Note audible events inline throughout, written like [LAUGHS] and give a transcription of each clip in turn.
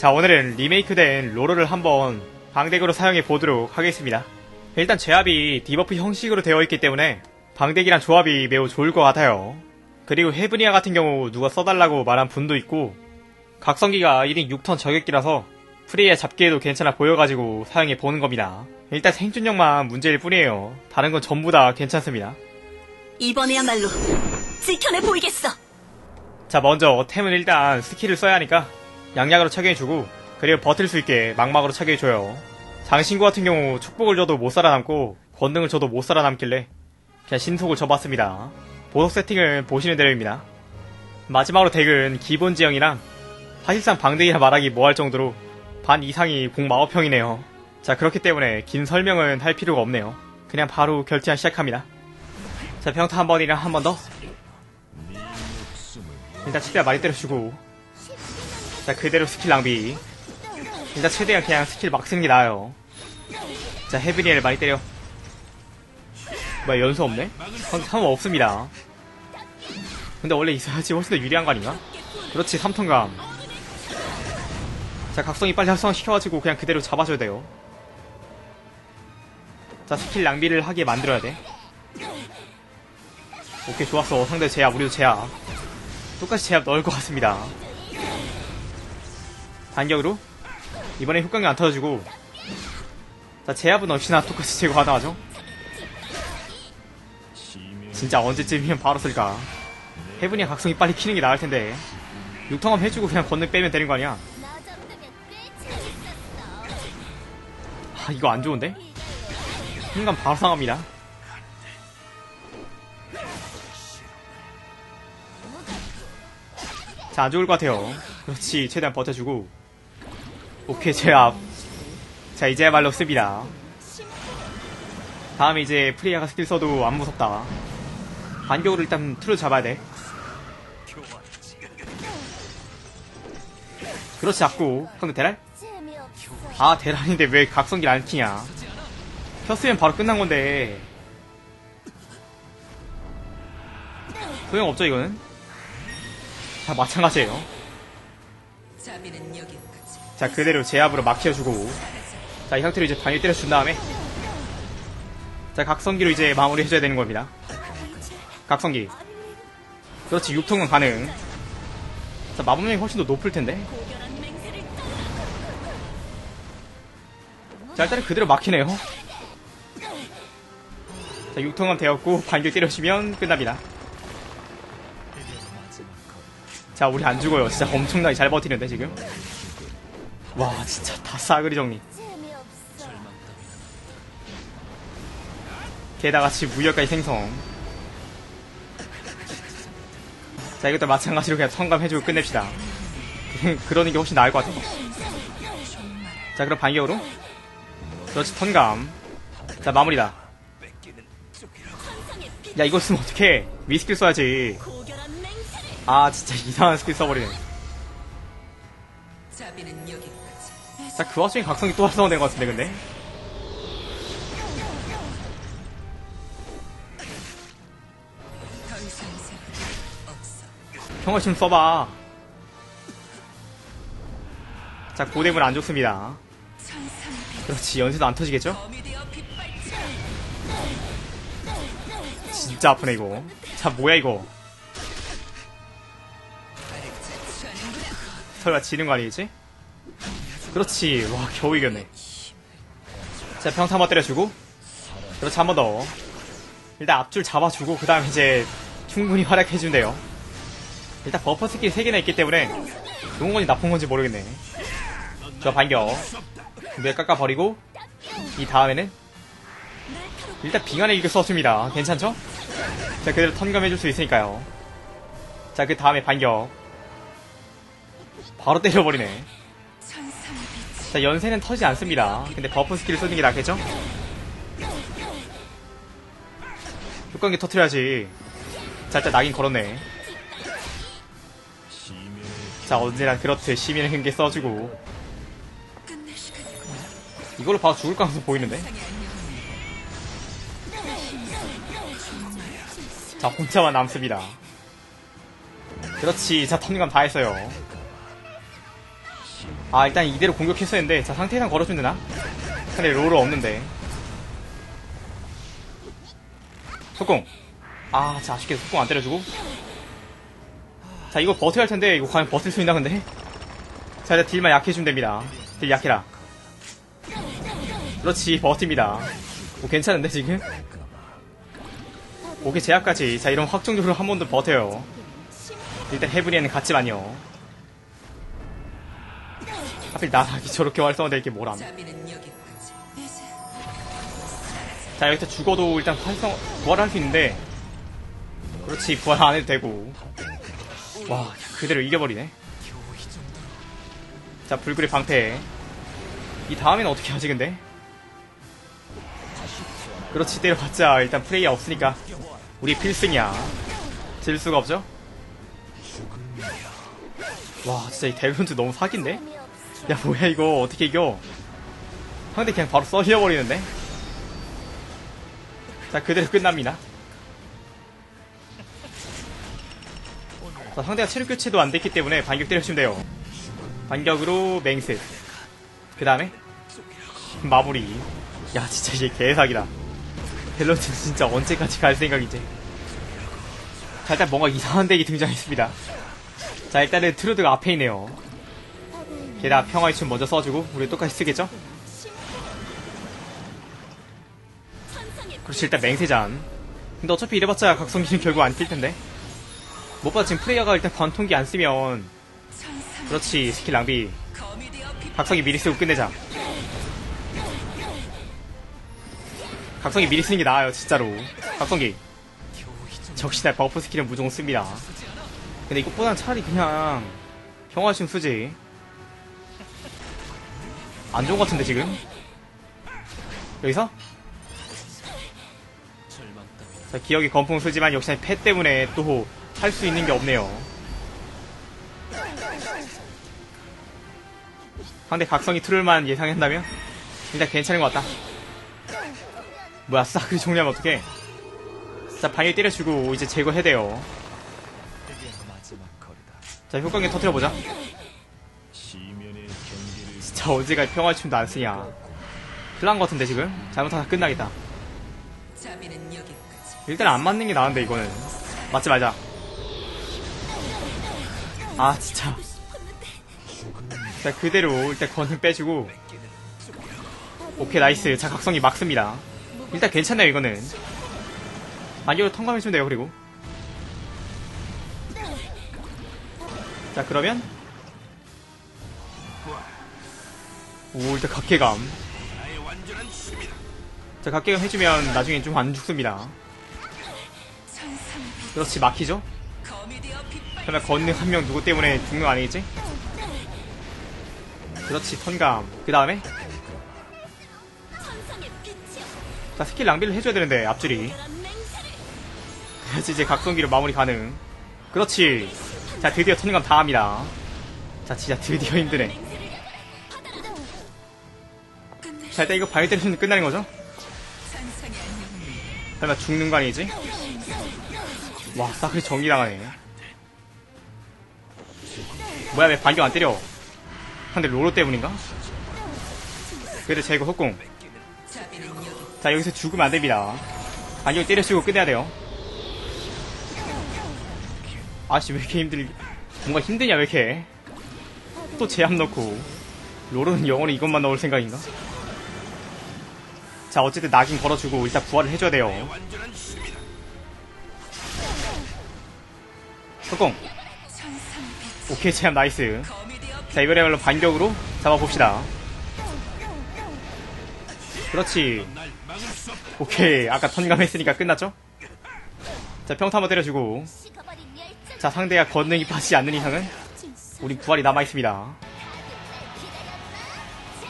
자 오늘은 리메이크된 로로를 한번 방덱으로 사용해 보도록 하겠습니다. 일단 제압이 디버프 형식으로 되어 있기 때문에 방덱이랑 조합이 매우 좋을 것 같아요. 그리고 헤브니아 같은 경우 누가 써달라고 말한 분도 있고 각성기가 1인 6턴 저격기라서 프리에 잡기에도 괜찮아 보여가지고 사용해 보는 겁니다. 일단 생존력만 문제일 뿐이에요. 다른 건 전부 다 괜찮습니다. 이번에야말로 지켜내 보이겠어. 자 먼저 템은 일단 스킬을 써야 하니까 양약으로 착용해주고 그리고 버틸 수 있게 망막으로 착용해줘요. 장신구 같은 경우 축복을 줘도 못 살아남고 권능을 줘도 못 살아남길래 그냥 신속을 줘봤습니다. 보석 세팅을 보시는 대로입니다. 마지막으로 덱은 기본 지형이랑 사실상 방대기라 말하기 뭐할 정도로 반 이상이 공 마법형이네요. 자 그렇기 때문에 긴 설명은 할 필요가 없네요. 그냥 바로 결제한 시작합니다. 자 평타 한 번이랑 한 번 더. 일단 최대한 많이 때려주고 자 그대로 스킬 낭비. 일단 최대한 그냥 스킬 막 쓰는 게 나아요. 자 헤비니엘 많이 때려. 뭐야 연수 없네? 상- 상관 없습니다. 근데 원래 있어야지 훨씬 더 유리한 거 아닌가? 그렇지 3턴감. 자 각성이 빨리 활성화시켜가지고 그냥 그대로 잡아줘야 돼요. 자 스킬 낭비를 하게 만들어야 돼. 오케이 좋았어. 상대 제압 우리도 제압. 똑같이 제압 넣을 것 같습니다. 반격으로 이번에 효과가 안 터져주고 자 제압은 역시나 똑같이 제거 가능하죠? 진짜 언제쯤이면 바로 쓸까? 해븐이 각성이 빨리 키는 게 나을 텐데 6통합 해주고 그냥 건능 빼면 되는 거 아니야? 아 이거 안 좋은데? 순간 바로 상합니다. 자, 안 죽을 것 같아요. 그렇지, 최대한 버텨주고. 오케이, 제압. 자, 이제야말로 씁니다. 다음에 이제 프리아가 스킬 써도 안 무섭다. 반격으로 일단 틀어 잡아야 돼. 그렇지, 잡고. 형들 대랄? 아, 대랄인데 왜 각성기를 안 키냐. 켰으면 바로 끝난 건데. 소용없죠, 이거는? 다 마찬가지예요. 자 그대로 제압으로 막혀주고. 자 이 상태로 이제 방일 때려준 다음에. 자 각성기로 이제 마무리 해줘야 되는 겁니다. 각성기. 그렇지 6통은 가능. 자 마법력이 훨씬 더 높을 텐데. 자 일단은 그대로 막히네요. 자 6통은 되었고 반길 때려주면 끝납니다. 자 우리 안 죽어요. 진짜 엄청나게 잘 버티는데 지금 와 진짜 다 싸그리 정리. 게다가 지 무역까지 생성. 자 이것도 마찬가지로 그냥 성감해주고 끝냅시다. [LAUGHS] 그러는 게 훨씬 나을 것 같아요. 자 그럼 반격으로. 그렇지 턴감. 자 마무리다. 야 이거 쓰면 어떡해? 위스킬 써야지. 아 진짜 [LAUGHS] 이상한 스킬 써버리네 자, 그 와중에 각성기 또 활성화된 것 같은데, 근데? 형을 좀 써봐. 자, 고뎀은 안 좋습니다. 그렇지, 연쇄도 안 터지겠죠? 진짜 아프네, 이거. 자, 뭐야, 이거. 설마 지는 거 아니겠지? 그렇지, 와, 겨우 이겼네. 자, 평타 한번 때려주고. 그렇지, 한 번 더. 일단 앞줄 잡아주고, 그 다음에 이제 충분히 활약해준대요. 일단 버퍼 스킬 3개나 있기 때문에 좋은 건지 나쁜 건지 모르겠네. 저 반격. 뇌 깎아버리고, 이 다음에는 일단 빙안의 일격 썼습니다. 괜찮죠? 자, 그대로 턴감해줄 수 있으니까요. 자, 그 다음에 반격. 바로 때려버리네. 자, 연세는 터지지 않습니다. 근데 버프 스킬을 쓰는 게 낫겠죠? 효과기 터트려야지. 자, 일단 낙인 걸었네. 자, 언제나 그렇듯 시민의 흥계 써주고. 이걸로 바로 죽을 가능성 보이는데? 자, 혼자만 남습니다. 그렇지. 자, 턴감 다 했어요. 아 일단 이대로 공격했었는데 자 상태상 걸어주면 되나? 근데 롤은 없는데. 속공. 아자 아쉽게 속공 안 때려주고. 자 이거 버텨야 할 텐데 이거 과연 버틸 수 있나 근데? 자 일단 딜만 약해주면 됩니다. 딜 약해라. 그렇지 버팁니다. 오 괜찮은데 지금? 오케이 제압까지. 자 이런 확정적으로 한 번 더 버텨요. 일단 헤브리에는 같지만요 하필 나락이 저렇게 활성화될 게 뭐람 자 여기서 죽어도 일단 활성 부활할 수 있는데. 그렇지 부활 안 해도 되고. 와 그대로 이겨버리네. 자 불굴의 방패. 이 다음에는 어떻게 하지 근데? 그렇지 때려봤자 일단 프레이가 없으니까 우리 필승이야. 질 수가 없죠? 와 진짜 이 델론트 너무 사기인데 야 뭐야 이거. 어떻게 이겨? 상대 그냥 바로 썰려버리는데? 자 그대로 끝납니다. 자 상대가 체력 교체도 안 됐기 때문에 반격 때려주면 돼요. 반격으로 맹스 그 다음에 마무리. 야 진짜 이게 개사기다. 델런트 진짜 언제까지 갈 생각이지. 자 일단 뭔가 이상한 덱이 등장했습니다. 자 일단은 트루드가 앞에 있네요 게다가 평화의 춤 먼저 써주고 우리 똑같이 쓰겠죠? 그렇지 일단 맹세잔 근데 어차피 이래봤자 각성기는 결국 안 뛸 텐데. 못봐 지금 프레이어가 일단 관통기 안 쓰면 그렇지 스킬 낭비. 각성기 미리 쓰고 끝내자. 각성기 미리 쓰는 게 나아요 진짜로. 각성기. 적시나 버프 스킬은 무조건 씁니다. 근데 이것보단 차라리 그냥 평화심 쓰지 안 좋은 것 같은데 지금 여기서 자 기억이 건풍 쓰지만 역시나 패 때문에 또 할 수 있는 게 없네요 상대 각성이 트롤만 예상한다면 일단 괜찮은 것 같다. 뭐야 싸그리 정리하면 어떡해? 자 방에 때려주고 이제 제거해야 돼요. 자 효과기 터트려보자. 진짜 언제까지 평화 춤도 안 쓰냐. 큰일 난것 같은데 지금? 잘못하다 끝나겠다. 일단 안 맞는 게 나은데 이거는. 맞지 말자. 아 진짜. 자 그대로 일단 건능 빼주고 오케이 나이스 자 각성이 막습니다 일단 괜찮네요 이거는 안경으로 통과해주면 돼요 그리고 자 그러면 오 일단 각계감. 자 각계감 해주면 나중에 좀 안 죽습니다. 그렇지 막히죠? 설마 건능 한명 누구 때문에 죽는 거 아니겠지? 그렇지 턴감. 그 다음에? 자 스킬 낭비를 해줘야 되는데 앞줄이. 그래야지 이제 각성기로 마무리 가능. 그렇지. 자 드디어 턴감 다 합니다. 자 진짜 드디어 힘드네 자 일단 이거 바위 때리면 끝나는 거죠? 설마 죽는 거 아니지? 와 싸그리 정리당하네 뭐야 왜 반격 안 때려 상대 로로 때문인가? 그래도 제거 헛공. 자 여기서 죽으면 안 됩니다. 반격 때려치고 끝내야 돼요. 아씨 왜 이렇게 힘들? 뭔가 힘드냐 왜 이렇게? 또 제압 넣고 로로는 영원히 이것만 넣을 생각인가? 자 어쨌든 낙인 걸어주고 일단 부활을 해줘야 돼요. 석공 오케이 제압 나이스. 자 이번에말로 반격으로 잡아봅시다. 그렇지. 오케이 아까 턴감 했으니까 끝났죠? 자 평타 한번 때려주고 자 상대가 건능이 빠지지 않는 이상은 우리 부활이 남아있습니다.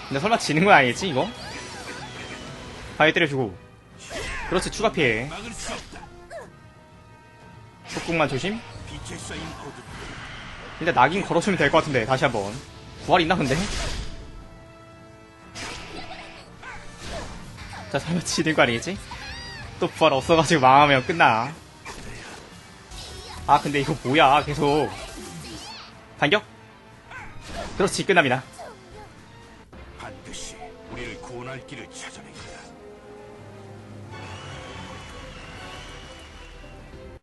근데 설마 지는 건 아니겠지 이거? 바위 때려주고 그렇지 추가 피해 속국만 조심 일단 낙인 걸어주면 될 것 같은데 다시 한번 부활 있나 근데? 자 설마 지는 거 아니겠지? 또 부활 없어가지고 망하면 끝나 아 근데 이거 뭐야 계속 반격? 그렇지 끝납니다 반드시 우리를 구원할 길을 거야.